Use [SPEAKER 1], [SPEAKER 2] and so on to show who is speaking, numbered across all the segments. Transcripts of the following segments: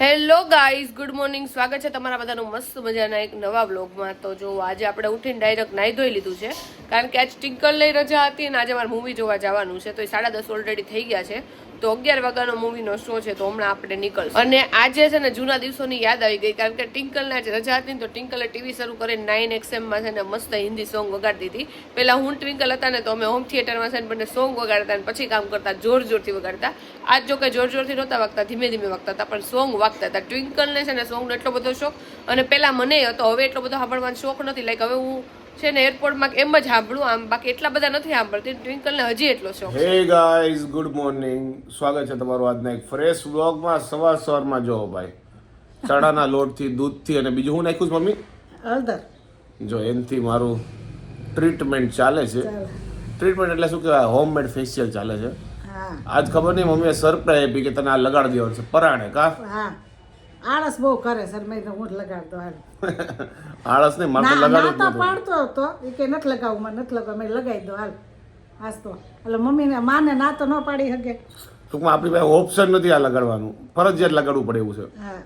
[SPEAKER 1] Hello guys good morning સ્વાગત છે તમારા બધાનું મસ્ત મજાના એક નવા બ્લોગમાં તો જો, આજે આપણે ઉઠીને ડાયરેક્ટ નાહી ધોઈ લીધું છે. કારણ કે આજ ટિંકલ લઈ રજા હતી અને આજે મારે મૂવી જોવા જવાનું છે. તો એ સાડા દસ ઓલરેડી થઈ ગયા છે. તો અગિયાર વાગ્યાનો મૂવીનો શો છે તો હમણાં આપણે નીકળશું. અને આજે છે ને જૂના દિવસોની યાદ આવી ગઈ કારણ કે ટિંકલને આજે રજા હતી તો ટિંકલે ટીવી શરૂ કરીને નાઇન એક્સએમમાં છે ને મસ્ત હિન્દી સોંગ વગાડતી હતી. પહેલાં હું ટ્વિંકલ હતા ને તો અમે હોમ થિયેટરમાં છે ને બંને સોંગ વગાડતા અને પછી કામ કરતા જોર જોરથી વગાડતા. આજ જો કે જોર જોરથી નહોતા વાગતા, ધીમે ધીમે વાગતા હતા, પણ સોંગ વાગતા હતા. ટ્વિંકલને છે ને સોંગનો એટલો બધો શોખ અને પહેલાં મને હતો, હવે એટલો બધો સાંભળવાનો શોખ નથી. લાઈક હવે હું છે ને એરપોર્ટમાં એમ જ સાંભળું. આમ બાકી એટલા બધા નથી સાંભળતી. ટ્વિંકલને હજી એટલો શોખ
[SPEAKER 2] હે ગાઈઝ ગુડ મોર્નિંગ સ્વાગત છે તમારું આજના એક ફ્રેશ વ્લોગમાં સવાર સવારમાં જો ભાઈ ચણાના લોટથી દૂધથી અને બીજું હું નાખ્યું છું મમ્મી?
[SPEAKER 3] હળદર.
[SPEAKER 2] જો એનથી મારું ટ્રીટમેન્ટ ચાલે છે. ટ્રીટમેન્ટ એટલે શું કહેવાય? હોમમેડ ફેશિયલ ચાલે છે.
[SPEAKER 3] હા.
[SPEAKER 2] આજ ખબર નહીં મમ્મીએ સરપ્રાઈઝ આપી કે તને આ લગાડી દેવાનું છે. પરાણે કા?
[SPEAKER 3] હા. આળસ બહુ કરે સર મેં તો ઊંટ લગાડતો હાલ.
[SPEAKER 2] આળસ ને મારે લગાડતો
[SPEAKER 3] ના પાડતો હતો. એ કે નથી લગાવું મને નથી લગાવ મેં લગાવી દો હાલ. હાસ તો. એટલે મમ્મીને માને ના તો ન પાડી શકે.
[SPEAKER 2] ટૂંકમાં આપણી પાસે ઓપ્શન નથી આ લગાડવાનું. ફરજિયાત લગાડવું પડે એવું છે.
[SPEAKER 3] હા.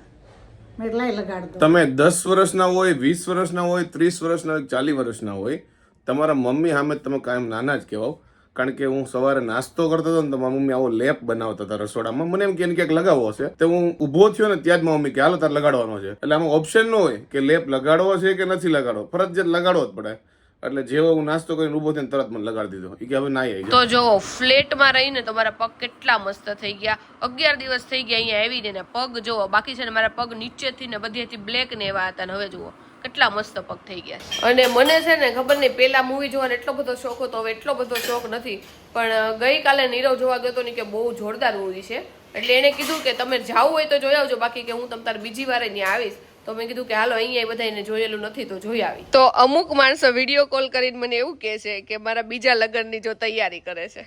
[SPEAKER 3] મેં લઈ લગાડ
[SPEAKER 2] તમે દસ વર્ષના હોય વીસ વર્ષના હોય ત્રીસ વર્ષના હોય ચાલીસ વર્ષના હોય તમારા મમ્મી સામે તમે કાયમ નાના જ કહેવાઓ. કારણ કે હું સવારે નાસ્તો કરતો હતો ને તો મારી મમ્મી આવો લેપ બનાવતા હતા રસોડામાં. મને એમ કે ક્યાંક લગાવવો છે. તો હું ઊભો થયો ને ત્યાં જ મારી મમ્મી કે હાલો તારે લગાડવાનો છે. એટલે આમાં ઓપ્શન ન હોય કે લેપ લગાડવો છે કે નથી લગાડવો. ફરજિયાત લગાડવો જ પડે. એટલે જેવો હું નાસ્તો કરીને ઊભો થઈને તરત મને લગાડી દીધો. એ કે હવે ના આવી
[SPEAKER 1] તો જો ફ્લેટમાં રહીને તો મારા પગ કેટલા મસ્ત થઈ ગયા. અગિયાર દિવસ થઈ ગયા અહીંયા આવીને પગ જોવો બાકી છે ને મારા પગ નીચેથી ને બધેથી બ્લેક ને એવા હતા ને હવે જુઓ. કેટલા મસ્ત પગ થઈ ગયા છે. અને મને છે ને ખબર નહીં પેલા મૂવી જોવાનો એટલો બધો શોખ હતો હવે એટલો બધો શોખ નથી. પણ ગઈકાલે નીરવ જોવા ગયો હતો ને કે બહુ જોરદાર મૂવી છે. એટલે એણે કીધું કે તમે જાવું હોય તો જોઈ આવજો બાકી કે હું તમ તાર બીજી વારે ત્યાં આવીશ. તો મેં કીધું કે હાલો અહીંયા બધાને જોયેલું નથી તો જોઈ આવી. તો અમુક માણસો વીડિયો કોલ કરીને મને એવું કહે છે કે મારા બીજા લગ્નની જો તૈયારી કરે છે.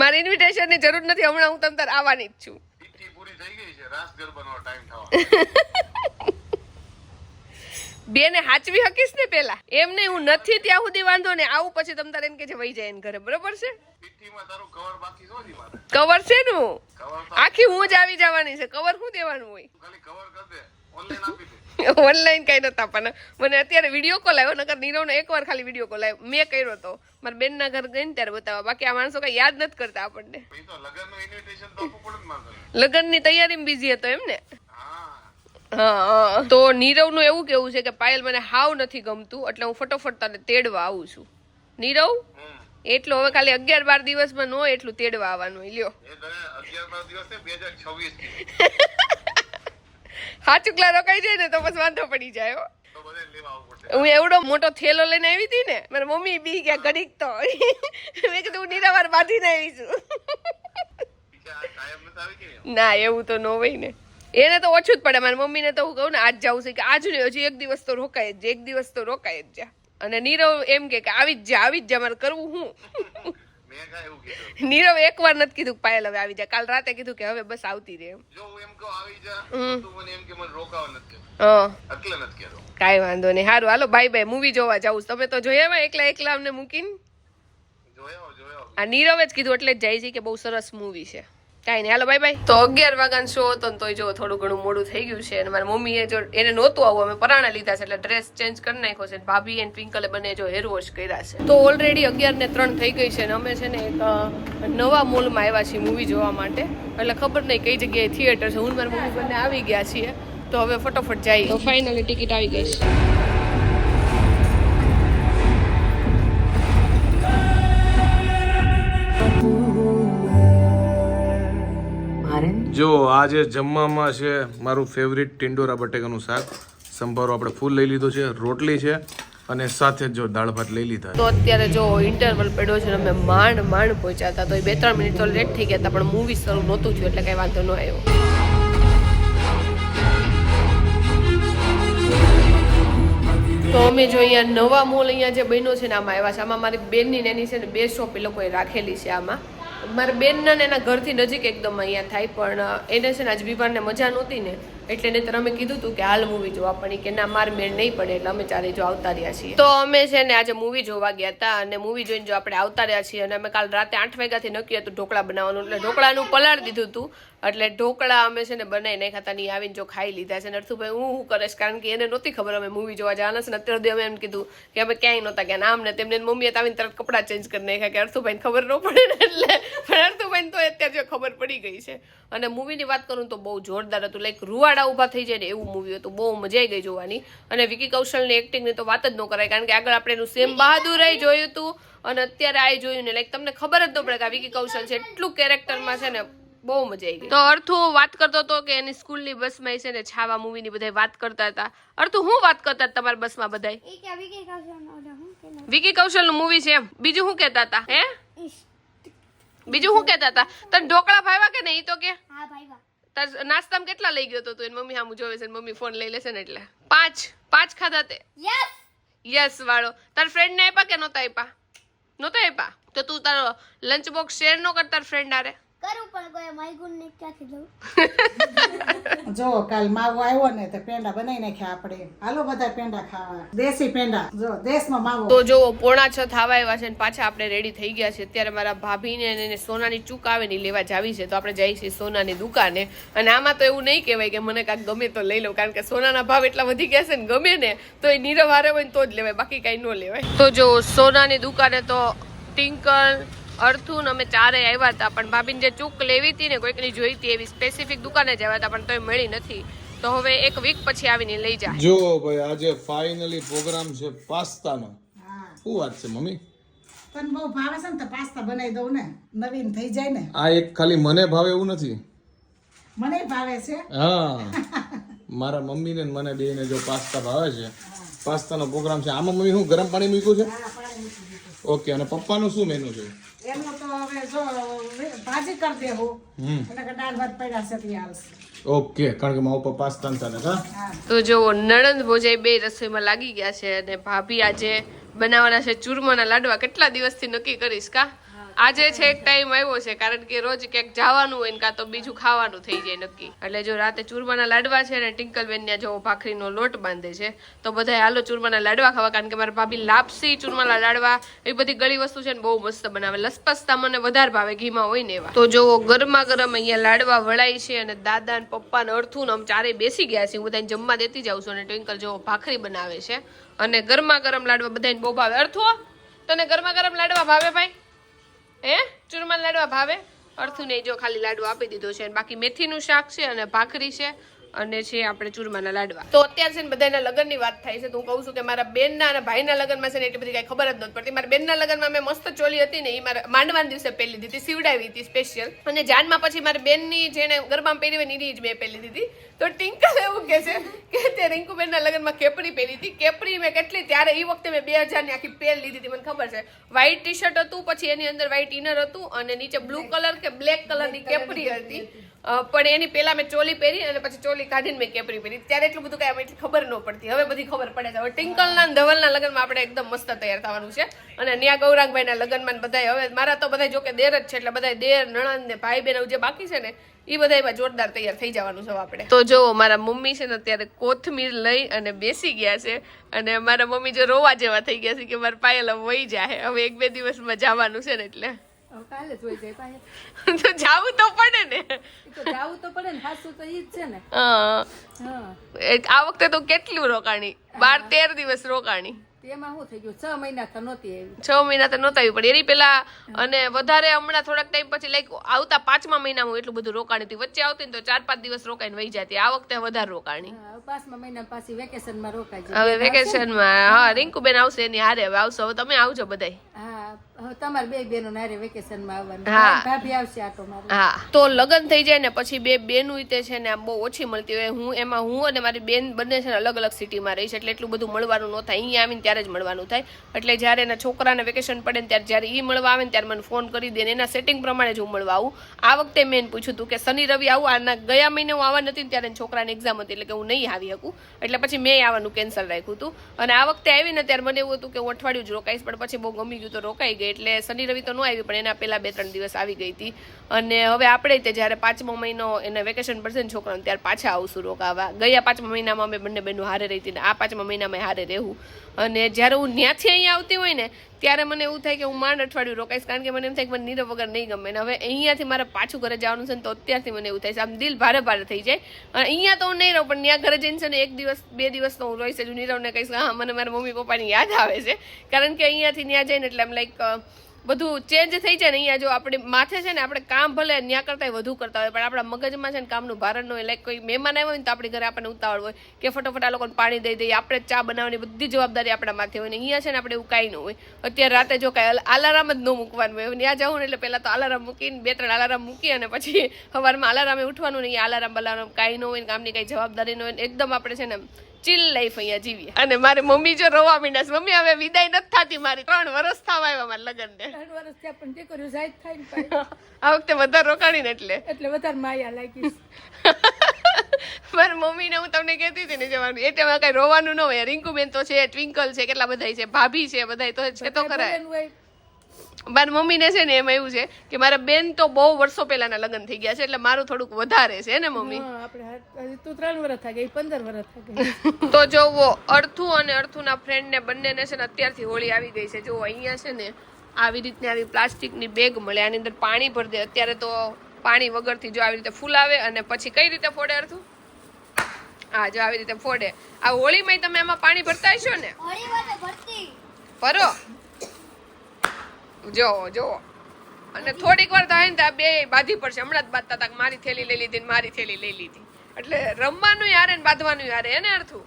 [SPEAKER 1] મારી ઇન્વિટેશનની જરૂર નથી હમણાં હું તમ તાર આવવાની જ છું. બેને હાચવી હકીશ ને પેલા? એમ નહીં હું નથી ત્યાં સુધી વાંધો ને આવું પછી તમ તારે એમ કે છે વહી જાય એને ઘરે. બરોબર છે?
[SPEAKER 2] કવર છે
[SPEAKER 1] નું? આખી હું જ આવી જવાની છે. કવર શું દેવાનું હોય?
[SPEAKER 2] ખાલી કવર કર દે. ઓનલાઈન
[SPEAKER 1] કઈ નતા પણ મને અત્યારે વીડિયો કોલ આવ્યો નકર નીરવનો એકવાર ખાલી વીડિયો કોલ આવ્યો. મેં કર્યો તો. મારા બેનના ઘર ગઈ ને ત્યારે બતાવવા બાકી આ માણસો કઈ યાદ નથી કરતા આપણને.
[SPEAKER 2] લગ્નની તૈયારી ને
[SPEAKER 1] બિઝી હતો એમ ને
[SPEAKER 2] હા.
[SPEAKER 1] તો નીરવનું એવું કેવું છે કે પાયલ મને હાવ નથી ગમતું એટલે હું ફટોફટ તને તેડવા આવું છું. નીરવ? એટલું હવે ખાલી અગિયાર બાર દિવસમાં નો એટલું તેડવા આવવાનું. લ્યો.
[SPEAKER 2] એ દરે અગિયાર બાર દિવસ બે હજાર છવ્વીસ
[SPEAKER 1] સાચું ક્લા રોકાઈ જાય ને તો બસ વાંધો પડી જાય હો. એવડો મોટો થેલો લઈને આવી હતી ને, મારી મમ્મી બી ગયા ઘડીક તો મેં કીધું હું નીરાવાર બાંધીને આવી છું. ના, એવું તો ન હોય ને. એને તો ઓછું જ પડે, મારી મમ્મીને તો હું કહું ને, આજ જાવું છે કે આજ નહીં, હજી એક દિવસ તો રોકાય જ, એક દિવસ તો રોકાય જ અને નીરવ એમ કે આવી જ જા, આવી જ જા, મારે કરવું હું?
[SPEAKER 2] મેં એક
[SPEAKER 1] નીરવ એકવાર નથી કીધું પાયલ હવે આવી જાય. કાલ રાતે કીધું કે હવે બસ આવતી રે
[SPEAKER 2] જો હું એમ કહું આવી જા. તો મને એમ કે મને રોકાવ નથી એટલે નથી કહેતો.
[SPEAKER 1] કાંઈ વાંધો નહીં. સારું હાલો બાય બાય મૂવી જોવા જાઉં. તમે તો જોયા એમાં એકલા એકલા અમને મૂકીને?
[SPEAKER 2] જોયો જોયો
[SPEAKER 1] આ નીરવે જ કીધું એટલે જ જાય છે કે બહુ સરસ મૂવી છે. કાંઈ નહીં. હાલો બાય બાય તો અગિયાર વાગ્યાનો શો હતો ને તોય જો થોડું ઘણું મોડું થઈ ગયું છે. અને મારા મમ્મીએ જો એને નહોતું આવું અમે પરાણા લીધા છે એટલે ડ્રેસ ચેન્જ કરી નાખ્યો છે. ભાભી એન્ડ ટ્વિંકલે બંને જો હેર વોશ કર્યા છે. તો ઓલરેડી અગિયાર ને ત્રણ થઈ ગઈ છે અને અમે છે ને એક નવા મોલમાં આવ્યા છીએ મૂવી જોવા માટે. એટલે ખબર નહીં કઈ જગ્યાએ થિયેટર છે. હું મારા મમ્મી બંને આવી ગયા છીએ. તો હવે ફટોફટ જઈએ. તો ફાઇનલી ટિકિટ આવી ગઈ છે.
[SPEAKER 2] જો આજે જમવામાં છે મારું ફેવરિટ ટિંડોરા બટેકાનું શાક. સંભારો આપણે ફૂલ લઈ લીધો છે, રોટલી છે અને સાથે જ દાળ ભાત લઈ લીધા
[SPEAKER 1] તો અત્યારે જો ઇન્ટરવલ પડ્યો છે અમે માંડ માંડ પહોંચ્યા હતા. તો એ બે ત્રણ મિનિટ તો લેટ થઈ ગયા હતા, પણ મૂવી શરૂ નહોતું થયું એટલે કઈ વાંધો ન આવ્યો. તો અમે જો અહીંયા નવા મોલ અહીંયા જે બન્યો છે ને આમાં આવ્યા છે. આમાં મારી બેનની નેની છે ને બે શોપ એ લોકોએ રાખેલી છે આમાં. મારા બેનના ને એના ઘરથી નજીક એકદમ અહીંયા થાય, પણ એને છે ને આજ વિવારને મજા નહોતી ને, એટલે નહીંતર અમે કીધું હતું કે હાલ મૂવી જોવા, પણ કે ના, માર મેળ નહીં પડે, એટલે અમે ચારે જો આવતા રહ્યા છીએ. તો અમે છે ને આજે મૂવી જોવા ગયા હતા, અને મૂવી જોઈને જો આપણે આવતા રહ્યા છીએ, અને અમે કાલ રાતે આઠ વાગ્યાથી નક્કી હતું ઢોકળા બનાવવાનું, એટલે ઢોકળાનું પલાળી દીધું હતું એટલે ઢોકળા અમે છે ને બનાવી નહીં ખાતા નહીં આવીને જો ખાઈ લીધા છે. ને અર્થુભાઈ, હું શું કરીશ? કારણ કે એને નહોતી ખબર અમે મૂવી જોવા જવાના છે, ને અત્યારે અમે એમ કીધું કે અમે ક્યાંય નહોતા ગયા. નામ ને તેમને મમ્મીએ તો આવીને તરત કપડાં ચેન્જ કરી નાખ્યા કે અર્થુભાઈને ખબર ન પડે ને, એટલે પણ અર્થુભાઈને તો અત્યારે જો ખબર પડી ગઈ છે. અને મૂવીની વાત કરું તો બહુ જોરદાર હતું. લાઈક રૂવાડા ઊભા થઈ જાય ને એવું મૂવી હતું. બહુ મજા આવી ગઈ જોવાની. અને વિકી કૌશલની એક્ટિંગની તો વાત જ ન કરાય. કારણ કે આગળ આપણે એનું સેમ બહાદુર જોયું હતું અને અત્યારે આ જોયું ને લાઈક તમને ખબર જ ન પડે કે આ વિકી કૌશલ છે. એટલું કેરેક્ટરમાં છે ને બહુ મજા આવી ગઈ. તો અર્થુ વાત કરતો હતો કે એની સ્કૂલની બસમાં છે ને છાવા મૂવીની બધા વાત કરતા હતા. અર્થુ હું વાત કરતા હતા તમારા બસમાં બધા વિકી કૌશલ કૌશલનું મૂવી છે એમ. બીજું શું કહેતા હતા? હે? બીજું શું કહેતા હતા? તને ઢોકળા ભાવ્યા કે નહીં તો કે? તાર નાસ્તામાં કેટલા લઈ ગયો તો તું? એની મમ્મી સામું જોવે છે ને મમ્મી ફોન લઈ લેશે ને એટલે. પાંચ. પાંચ ખાધા તે?
[SPEAKER 4] યસ.
[SPEAKER 1] યસ વાળો. તાર ફ્રેન્ડ ને આપ્યા કે નહોતા આપ્યા નહોતા આપ્યા તો તું તારો લંચ બોક્સ શેર ન કર તાર ફ્રેન્ડ આરે
[SPEAKER 4] કરું પણ કોઈ માયગુન ને ક્યાંથી લઉં?
[SPEAKER 3] જો કાલ માવો આવ્યો ને તો પેંડા બનાવી નાખ્યા આપણે. હાલો બધા પેંડા ખાવા. દેશી પેંડા. જો દેશનો માવો.
[SPEAKER 1] તો જો પોણા છ થવા આવ્યા છે ને પાછા આપણે રેડી થઈ ગયા છે અત્યારે મારા ભાભીને એને સોનાની ચૂક આવે ને લેવા જાવી છે. તો આપણે જઈએ છીએ સોનાની દુકાને. અને આમાં તો એવું નહીં કહેવાય કે મને કાંઈક ગમે તો લઈ લઉં. કારણ કે સોનાના ભાવ એટલા વધી ગયા છે ને ગમે ને તો એ નીરવ હારે હોય ને તો જ લેવાય. બાકી કાંઈ ન લેવાય. તો જો સોનાની દુકાને તો ટિંકલ અર્થુન અમે ચારે આવ્યા હતા પણ ભાભીને જે ચૂક લેવી હતી ને કોઈકની જોઈ હતી એવી સ્પેસિફિક દુકાને જ આવ્યા હતા પણ તોય મળી નથી. તો હવે એક વીક પછી આવીને લઈ જા
[SPEAKER 2] જો ભાઈ આજે ફાઇનલી પ્રોગ્રામ છે પાસ્તાનો. શું વાત છે મમ્મી?
[SPEAKER 3] તને બહુ ભાવે છે ને તો પાસ્તા બનાવી દઉં ને. નવીન થઈ જાય ને.
[SPEAKER 2] આ એક ખાલી મને ભાવે એવું નથી.
[SPEAKER 3] મને ભાવે છે?
[SPEAKER 2] હા. મારા મમ્મીને ને મને બેને જો પાસ્તા ભાવે છે પાસ્તાનો પ્રોગ્રામ છે. આમાં મમ્મી હું ગરમ પાણી મૂક્યું છે?
[SPEAKER 3] પાણી.
[SPEAKER 2] ઓકે અને પપ્પાનું શું મેનુ છે?
[SPEAKER 3] એનું તો હવે જો ભાજી કરી દેવું એટલે કે દાળ ભાત પડ્યા છે તે હાલશે
[SPEAKER 2] ઓકે કારણ કે મારા ઉપર પાસ્તા ચાલે હા?
[SPEAKER 3] હા.
[SPEAKER 1] તો જો નણંદ ભોજાઈ બે રસોઈમાં લાગી ગયા છે અને ભાભી આજે બનાવવાના છે ચૂરમાના લાડવા. કેટલા દિવસથી નક્કી કરીશ કા? આજે છે એક ટાઈમ આવ્યો છે, કારણ કે રોજ ક્યાંક જવાનું હોય ને કાં તો બીજું ખાવાનું થઈ જાય નક્કી. એટલે જો રાતે ચૂરમાના લાડવા છે ને, ટિંકલબેન ત્યાં જો ભાખરીનો લોટ બાંધે છે. તો બધા હાલો ચૂરમાના લાડવા ખાવા, કારણ કે મારા ભાભી લાપસી ચૂરમાના લાડવા એ બધી ગળી વસ્તુ છે ને, બહુ મસ્ત બનાવે. લસપસતા મને વધારે ભાવે, ઘીમાં હોય ને એવા. તો જો ગરમા ગરમ અહીંયા લાડવા વળાય છે અને દાદા ને પપ્પા ને અડથું ને આમ ચારે બેસી ગયા છે. હું બધાને જમવા દેતી જાઉં છું અને ટ્વિંકલ જો ભાખરી બનાવે છે. અને ગરમા ગરમ લાડવા બધાને બહુ ભાવે. અડથો તને ગરમા ગરમ લાડવા ભાવે ભાઈ? હે? ચૂરમા લાડવા ભાવે? અર્થું નહીં જો ખાલી લાડવો આપી દીધો છે બાકી મેથીનું શાક છે અને ભાખરી છે. અને છે આપણે ચૂરમાના લાડવા. તો અત્યારે છે ને બધાના લગ્નની વાત થાય છે તો હું કહું છું કે મારા બેનના અને ભાઈના લગ્નમાં છે ને એટલી બધી કાંઈ ખબર જ નથી પડતી. મારા બેનના લગ્નમાં મેં મસ્ત ચોલી હતી ને એ મારા માંડવાના દિવસે પહેરી દીધી હતી સીવડાવી હતી સ્પેશિયલ અને જાનમાં પછી મારી બેનની જેને ગરબામાં પહેરી હોય ને એની જ મેં પહેરી દીધી. તો ટિંકલ એવું કે છે કે તે રિંકુબેનના લગ્નમાં કેપરી પહેરી હતી. કેપરી મેં કેટલી ત્યારે એ વખતે મેં બે હજારની આખી પહેર લીધી હતી મને ખબર છે. વ્હાઈટ ટી શર્ટ હતું પછી એની અંદર વ્હાઈટ ઇનર હતું અને નીચે બ્લુ કલર કે બ્લેક કલરની કેપરી હતી. પણ એની પહેલા મેં ચોલી પહેરી અને પછી ચોલી કાઢીને મેં કેપરી પહેરી. ત્યારે એટલું બધું કાંઈ એટલી ખબર ન પડતી. હવે બધી ખબર પડે છે. હવે ટિંકલના ધવલના લગ્નમાં આપણે એકદમ મસ્ત તૈયાર થવાનું છે. અને ન્યા ગૌરાંગભાઈના લગ્નમાં બધા હવે મારા તો બધા જોકે દેર જ છે, એટલે બધા દેર, નણંદ ને ભાઈ બહેન જે બાકી છે ને એ બધા એમાં જોરદાર તૈયાર થઈ જવાનું છે આપણે. તો જો, મારા મમ્મી છે ને અત્યારે કોથમીર લઈ અને બેસી ગયા છે. અને મારા મમ્મી જો રોવા જેવા થઈ ગયા છે કે મારા પાયલ વહી જાય હવે એક બે દિવસમાં જવાનું છે ને એટલે.
[SPEAKER 5] કાલે જોઈ જાય પાસે
[SPEAKER 1] તો જાવું તો પડે ને.
[SPEAKER 5] તો જાવું તો પડે ને સાસુ તો ઈ જ છે ને.
[SPEAKER 1] હા. આ વખતે તો કેટલું રોકાણી? બાર તેર દિવસ રોકાણી.
[SPEAKER 5] તેમાં શું થઈ ગયું? છ મહિના તો નહોતી આવી.
[SPEAKER 1] છ મહિના તો નહોતા આવી પણ એની પેલા અને વધારે હમણાં થોડાક ટાઈમ પછી લાઈક આવતા પાંચમા મહિનામાં એટલું બધું રોકાણી હતી. વચ્ચે આવતી ને તો ચાર પાંચ દિવસ રોકાઈને વહી જતી. આ વખતે વધારે રોકાણી.
[SPEAKER 5] પાંચમા મહિના પાછી વેકેશનમાં રોકાઈ
[SPEAKER 1] હવે વેકેશનમાં હા રિંકુબેન આવશે એની હારે હવે આવશો. હવે તમે આવજો બધાય.
[SPEAKER 5] તમારે બે બેનો નારે વેકેશનમાં આવવાનું.
[SPEAKER 1] હા.
[SPEAKER 5] ભાભી આવશે આટો મારે.
[SPEAKER 1] હા. તો લગ્ન થઈ જાય ને પછી બે બેનું તે છે ને આમ બહુ ઓછી મળતી હોય. હું એમાં હું અને મારી બેન બંને છે ને અલગ અલગ સિટીમાં રહી છે એટલે એટલું બધું મળવાનું ન થાય. અહીંયા આવીને ત્યારે જ મળવાનું થાય. એટલે જ્યારે એના છોકરાને વેકેશન પડે ને ત્યારે જ્યારે એ મળવા આવે ને ત્યારે મને ફોન કરી દે એના સેટિંગ પ્રમાણે જ હું મળવા આવું. આ વખતે મેં પૂછ્યું હતું કે શનિ રવિ આવું? આના ગયા મહિને હું આવવા નથી ત્યારે છોકરાની એક્ઝામ હતી એટલે કે હું નહીં આવી શકું. એટલે પછી મેં આવવાનું કેન્સલ રાખ્યું હતું અને આ વખતે આવીને ત્યારે મને એવું હતું કે હું અઠવાડિયું જ રોકાઈશ, પણ પછી બહુ ગમી ગયું તો રોકાઈ ગઈ. એટલે શનિ રવિ તો ન આવી, પણ એના પહેલા બે ત્રણ દિવસ આવી ગઈ હતી. અને હવે આપણે તે જ્યારે પાંચમો મહિનો એને વેકેશન પડશે ને છોકરાને ત્યારે પાછા આવશું રોકાવા. ગયા પાંચમા મહિનામાં અમે બંને બહેનો હારે રહી હતી ને આ પાંચમા મહિનામાં હારે રહેવું. અને જ્યારે હું ત્યાંથી અહીંયા આવતી હોય ને, ત્યારે મને એવું થાય કે હું માંડ અઠવાડિયું રોકાઈશ. કારણ કે મને એમ થાય કે મને નીરવ વગર નહીં ગમે. અને હવે અહીંયાથી મારે પાછું ઘરે જવાનું છે ને તો અત્યારથી મને એવું થાય છે. આમ દિલ ભારે ભારે થઈ જાય. અને અહીંયા તો હું નહીં રહું, પણ ત્યાં ઘરે જઈને છે ને એક દિવસ, બે દિવસ તો હું રહીશ જ. નીરવને કહીશ હા, મને મારા મમ્મી પપ્પાની યાદ આવે છે. કારણ કે અહીંયાથી ત્યાં જઈને એટલે એમ લાઈક બધું ચેન્જ થઈ જાય ને અહીંયા જો આપણે માથે છે ને આપણે કામ ભલે ત્યાં કરતાં વધુ કરતા હોય, પણ આપણા મગજમાં છે ને કામનું ભારણ ન હોય લાઈક કોઈ મહેમાન આવ્યો હોય ને તો આપણી ઘરે આપણને ઉતાવળ હોય કે ફટોફટ આ લોકોને પાણી દઈ દઈએ, આપણે ચા બનાવવાની બધી જવાબદારી આપણા માથે હોય ને અહીંયા છે ને આપણે એવું કાંઈ ન હોય. અત્યારે રાતે જો કાંઈ અલારામ જ ન મૂકવાનું હોય. ત્યાં જવું ને એટલે પહેલાં તો અલારામ મૂકીને બે ત્રણ અલારામ મૂકી અને પછી સવારમાં અલારામે ઉઠવાનું ને અહીંયા અલારામ બલારામ કાંઈ ન હોય ને કામની કાંઈ જવાબદારી ન હોય ને એકદમ આપણે છે ને ચીલ લાઈફ અહીંયા જીવીએ. અને મારી મમ્મી જો રોવા મીંડાસ મમ્મી હવે વિદાય નથી થતી મારી. ત્રણ વર્ષ થવા આવ્યા મારા લગ્નને
[SPEAKER 5] ત્રણ વર્ષ થયા પણ દીકરીઓ જાય થાય ને
[SPEAKER 1] આ વખતે વધારે રોકાણી ને એટલે.
[SPEAKER 5] એટલે વધારે માયા લાગી
[SPEAKER 1] મારી મમ્મીને હું તમને કહેતી હતી ને જવાનું એટલે ટાઈમે કઈ રોવાનું ન હોય. રિંકુબેન તો છે ટ્વિંકલ છે કેટલા બધા છે ભાભી છે બધા તો છે તો
[SPEAKER 5] કરાય
[SPEAKER 1] મારી મમ્મીને છે ને એમાં એવું છે કે મારા બેન તો બહુ વર્ષો પહેલાના લગ્ન થઈ ગયા છે એટલે મારું થોડુંક વધારે છે ને મમ્મી?
[SPEAKER 5] તું ત્રણ વર્ષ થઈ ગઈ પંદર વર્ષ થઈ
[SPEAKER 1] તો જોવો અર્થુ અને અર્થુના ફ્રેન્ડને બંનેને છે ને અત્યારથી હોળી આવી ગઈ છે. જો અહીંયા છે ને આવી રીતની આવી પ્લાસ્ટિકની બેગ મળે આની અંદર પાણી ભરી દે. અત્યારે તો પાણી વગરથી જો આવી રીતે ફૂલાવે અને પછી કઈ રીતે ફોડે અર્થુ? હા જો આવી રીતે ફોડે. આ હોળીમાં તમે એમાં પાણી ભરતા હશો ને?
[SPEAKER 4] હોળી
[SPEAKER 1] ભરો. જો જોવો. અને થોડીક વાર થાય ને ત્યાં બે બાંધી પડશે. હમણાં જ બાંધતા હતા મારી થેલી લઈ લીધી મારી થેલી લઈ લીધી. એટલે રમવાનું યારે ને બાંધવાનું યારે એને અર્થું?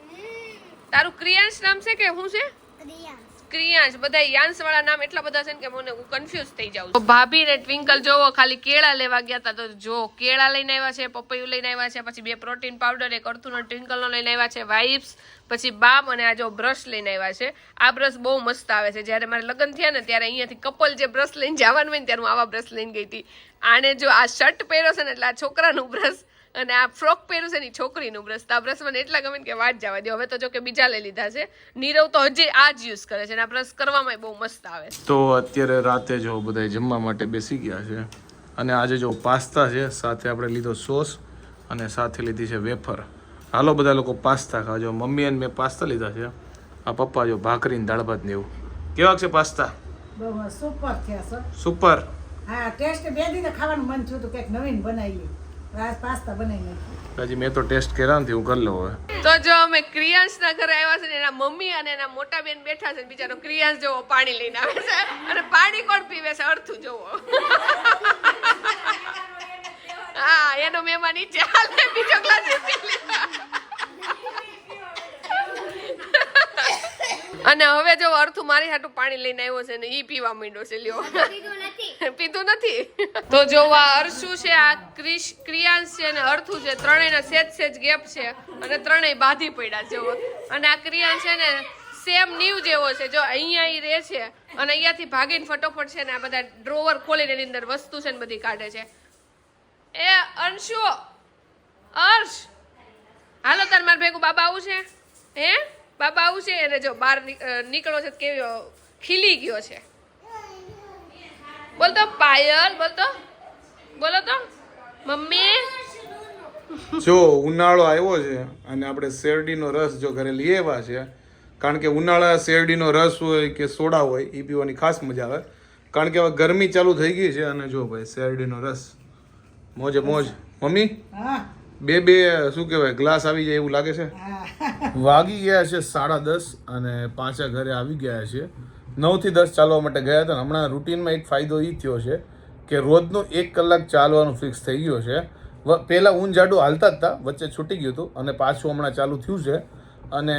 [SPEAKER 1] તારું ક્રિયાંશ નામ છે કે શું છે?
[SPEAKER 4] ક્રિયા
[SPEAKER 1] ક્રિયાંશ બધા યાન્સ વાળા નામ એટલા બધા છે ને કે મને હું કન્ફ્યુઝ થઈ જાઉં છું. ભાભી ને ટ્વિંકલ જોવો, ખાલી કેળા લેવા ગયા હતા તો જો કેળા લઈને આવ્યા છે, પપૈયું લઈને આવ્યા છે, પછી બે પ્રોટીન પાવડર એક અર્થુનો ટ્વિંકલનો લઈને આવ્યા છે વાઇપ્સ પછી બામ અને આ જો બ્રશ લઈને આવ્યા છે. આ બ્રશ બહુ મસ્ત આવે છે, જ્યારે મારે લગ્ન થયા ને ત્યારે અહીંયાથી કપલ જે બ્રશ લઈને જવાનું હોય ને ત્યારે હું આવા બ્રશ લઈને ગઈ હતી. આને જો આ શર્ટ પહેર્યો છે ને એટલે આ છોકરાનું બ્રશ અને આ ફ્રોક પહેર્યું છે ને છોકરીનું બ્રશ. તો આ બ્રશ મને એટલા ગમે કે વાત જવા દો. હવે તો જો કે બીજા લઈ લીધા છે. નીરવ તો હજી આ જ યુઝ કરે છે અને આ બ્રશ કરવામાં બહુ મસ્ત આવે
[SPEAKER 2] તો અત્યારે રાતે જો બધા જમવા માટે બેસી ગયા છે. અને આજે જો પાસ્તા છે સાથે આપણે લીધો સોસ અને સાથે લીધી છે વેફર. હાલો બધા લોકો પાસ્તા ખાજો મમ્મી અને મેં પાસ્તા લીધા છે. આ પપ્પા જો ભાખરી ને દાળ ભાત ને એવું. કેવા છે પાસ્તા?
[SPEAKER 3] સુપર થયા
[SPEAKER 2] સુપર
[SPEAKER 3] હા ટેસ્ટ બે દિને ખાવાનું મન થયું હતું કંઈક નવીન બનાવીએ. આજ પાસ્તા બનાવી નાખ્યું.
[SPEAKER 2] હજી મેં તો ટેસ્ટ કર્યા નથી હું કરી લઉં હવે.
[SPEAKER 1] તો જો અમે ક્રિયાંશના ઘરે આવ્યા છે ને એના મમ્મી અને એના મોટા બેન બેઠા છે ને બિચારો ક્રિયાંશ જોવો પાણી લઈને આવે છે. અને પાણી કોણ પીવે છે? અર્થું જોવો. હા એનો મહેમાન નીચે હાલે બીજો ગ્લાસ અને હવે જો અર્થું મારી હાટું પાણી લઈને આવ્યો છે ને ઈ પીવા માંડ્યો છે લ્યો. પીધું નથી. તો જો આ અર્શુ છે, આ ક્રિશ ક્રિયાંશ છે અને અર્થુ છે, ત્રણેયના સેજ સેજ ગેપ છે અને ત્રણેય બાંધી પડ્યા છે અને આ ક્રિયાંશ છે ને સેમ નીવ જેવો છે. જો અહીંયા ઈ રહે છે અને અહીંયાથી ભાગીને ફટોફટ છે ને આ બધા ડ્રોવર ખોલીને એની અંદર વસ્તુ છે ને બધી કાઢે છે. એ અંશુ, અર્શ. હાલો તાર માર ભેગું બાબા આવું છે? હે? બાબા આવું છે? અને જો બહાર નીક- નીકળો છે કેવો, ખીલી ગયો છે. બોલ તો પાયલ બોલ તો. બોલો તો. મમ્મી.
[SPEAKER 2] જો ઉનાળો આવ્યો છે અને આપણે શેરડીનો રસ જો ઘરે લઈ આવ્યા છે કારણ કે ઉનાળા શેરડીનો રસ હોય કે સોડા હોય એ પીવાની ખાસ મજા આવે. કારણ કે હવે ગરમી ચાલુ થઈ ગઈ છે અને જો ભાઈ શેરડીનો રસ. મોજે મોજ. મમ્મી?
[SPEAKER 3] હા.
[SPEAKER 2] બે બે શું કહેવાય ગ્લાસ આવી જાય એવું લાગે છે? વાગી ગયા છે સાડા દસ અને પાછા ઘરે આવી ગયા છે. નવથી દસ ચાલવા માટે ગયા હતા હમણાં રૂટીનમાં એક ફાયદો એ થયો છે કે રોજનું એક કલાક ચાલવાનું ફિક્સ થઈ ગયો છે. પહેલાં ઊન જાડું હાલતા હતા વચ્ચે છૂટી ગયું હતું અને પાછું હમણાં ચાલુ થયું છે. અને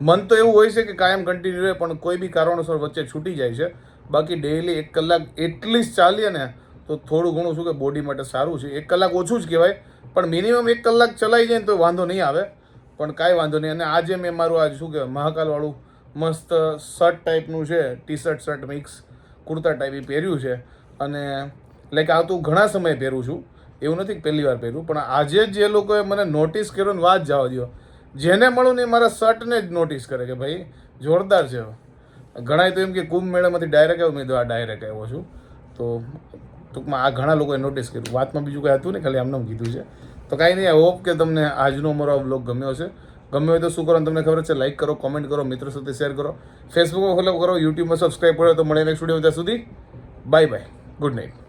[SPEAKER 2] મન તો એવું હોય છે કે કાયમ કન્ટિન્યુ રહે, પણ કોઈ બી કારણોસર વચ્ચે છૂટી જાય છે. બાકી ડેઈલી એક કલાક એટલીસ્ટ ચાલીએ ને તો થોડું ઘણું શું કે બોડી માટે સારું છે. એક કલાક ઓછું જ કહેવાય, પણ મિનિમમ એક કલાક ચલાવી જાય ને તો વાંધો નહીં આવે. પણ કાંઈ વાંધો નહીં. અને આજે મેં મારું આ શું કહેવાય મહાકાલવાળું મસ્ત શર્ટ ટાઈપનું છે T shirt shirt mix kurta type એ પહેર્યું છે. અને લાઈક આ તો ઘણા સમય પહેરું છું. એવું નથી પહેલી વાર પહેર્યું પણ આજે જ લોકોએ મને નોટિસ કર્યો ને વાત જવા દો જેને મળું ને મારા શર્ટને જ નોટિસ કરે કે ભાઈ, જોરદાર છે ઘણાય તો એમ કે કુંભ મેળામાંથી ડાયરેક્ટ આવ્યો, મેં આ ડાયરેક્ટ આવ્યો છું. તો ટૂંકમાં આ ઘણા લોકોએ નોટિસ કર્યું. વાતમાં બીજું કંઈ હતું ને ખાલી આમનામ કીધું છે. તો કાંઈ નહીં હોપ કે તમને આજનો અમારો બ્લોગ ગમ્યો હશે. ગમે હોય તો શું કરો તમને ખબર છે લાઇક કરો કોમેન્ટ કરો, મિત્રો સાથે શેર કરો. ફેસબુકમાં ફોલો કરો યુટ્યુબમાં સબસ્ક્રાઈબ કરો, તો મળે નેક્સ્ટ વીડિયો ત્યાં સુધી. Bye bye good night